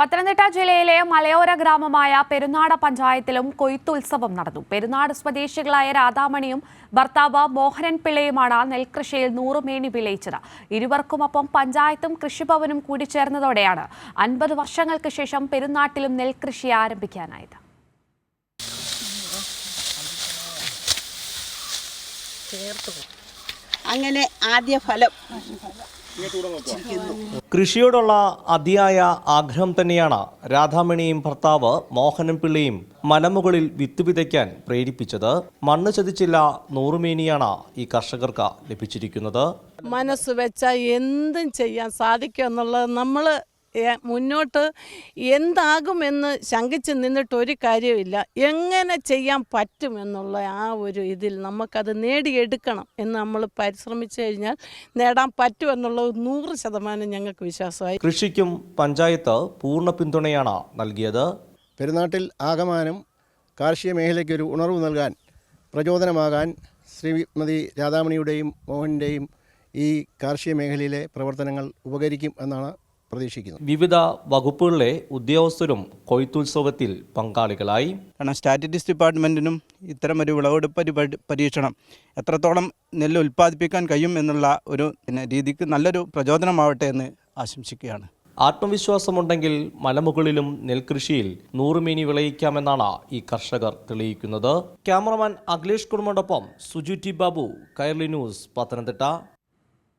പത്തനംതിട്ട ജില്ലയിലെ മലയോര ഗ്രാമമായ പെരുന്നാട് പഞ്ചായത്തിലും കൊയ്ത്തുത്സവം നടന്നു. പെരുന്നാട് സ്വദേശികളായ രാധാമണിയും ഭർത്താവ് മോഹനൻ പിള്ളയുമാണ് നെൽകൃഷിയിൽ നൂറുമേണി വിളയിച്ചത്. ഇരുവർക്കുമൊപ്പം പഞ്ചായത്തും കൃഷിഭവനും കൂടി ചേർന്നതോടെയാണ് അൻപത് വർഷങ്ങൾക്ക് ശേഷം പെരുന്നാട്ടിലും നെൽകൃഷി ആരംഭിക്കാനായത്. അങ്ങനെ ആദ്യ ഫലം. കൃഷിയോടുള്ള അതിയായ ആഗ്രഹം തന്നെയാണ് രാധാമണിയും ഭർത്താവ് മോഹനൻ പിള്ളയും മലമുകളിൽ വിത്ത് വിതയ്ക്കാൻ പ്രേരിപ്പിച്ചത്. മണ്ണ് ചതിച്ചില്ല നൂറുമേനിയാണ് ഈ കർഷകർക്ക് ലഭിച്ചിരിക്കുന്നത്. മനസ്സ് വെച്ചാൽ എന്തും ചെയ്യാൻ സാധിക്കും എന്നുള്ളത് നമ്മൾ മുന്നോട്ട് എന്താകുമെന്ന് ശങ്കിച്ച് നിന്നിട്ട് ഒരു കാര്യമില്ല എങ്ങനെ ചെയ്യാൻ പറ്റുമെന്നുള്ള ആ ഒരു ഇതിൽ നമുക്കത് നേടിയെടുക്കണം എന്ന് നമ്മൾ പരിശ്രമിച്ചു കഴിഞ്ഞാൽ നേടാൻ പറ്റുമെന്നുള്ളത് നൂറ് ശതമാനം ഞങ്ങൾക്ക് വിശ്വാസമായി. കൃഷിക്കും പഞ്ചായത്ത് പൂർണ പിന്തുണയാണ് നൽകിയത്. പെരുന്നാട്ടിൽ ആകമാനം കാർഷിക മേഖലയ്ക്ക് ഒരു ഉണർവ് നൽകാൻ പ്രചോദനമാകാൻ ശ്രീമതി രാധാമണിയുടെയും മോഹന്റെയും ഈ കാർഷിക മേഖലയിലെ പ്രവർത്തനങ്ങൾ ഉപകരിക്കും എന്നാണ് പ്രതീക്ഷിക്കുന്നത് വിവിധ വകുപ്പുകളിലെ ഉദ്യോഗസ്ഥരും കൊയ്ത്തുത്സവത്തിൽ പങ്കാളികളായി. കാരണം സ്റ്റാറ്റിസ്റ്റിക്സ് ഡിപ്പാർട്ട്മെന്റിനും ഇത്തരം ഒരു വിളവെടുപ്പ് പരി- പരീക്ഷണം എത്രത്തോളം നെല്ല് ഉൽപ്പാദിപ്പിക്കാൻ കഴിയും എന്നുള്ള ഒരു രീതിക്ക് നല്ലൊരു പ്രചോദനമാവട്ടെ എന്ന് ആശംസിക്കുകയാണ്. ആത്മവിശ്വാസമുണ്ടെങ്കിൽ മലമുകളിലും നെൽകൃഷിയിൽ നൂറുമീനി വിളയിക്കാമെന്നാണ് ഈ കർഷകർ തെളിയിക്കുന്നത്. ക്യാമറമാൻ അഖിലേഷ് കുടുംബോടൊപ്പം സുജു ടി ബാബു കയർലി ന്യൂസ് പത്തനംതിട്ട.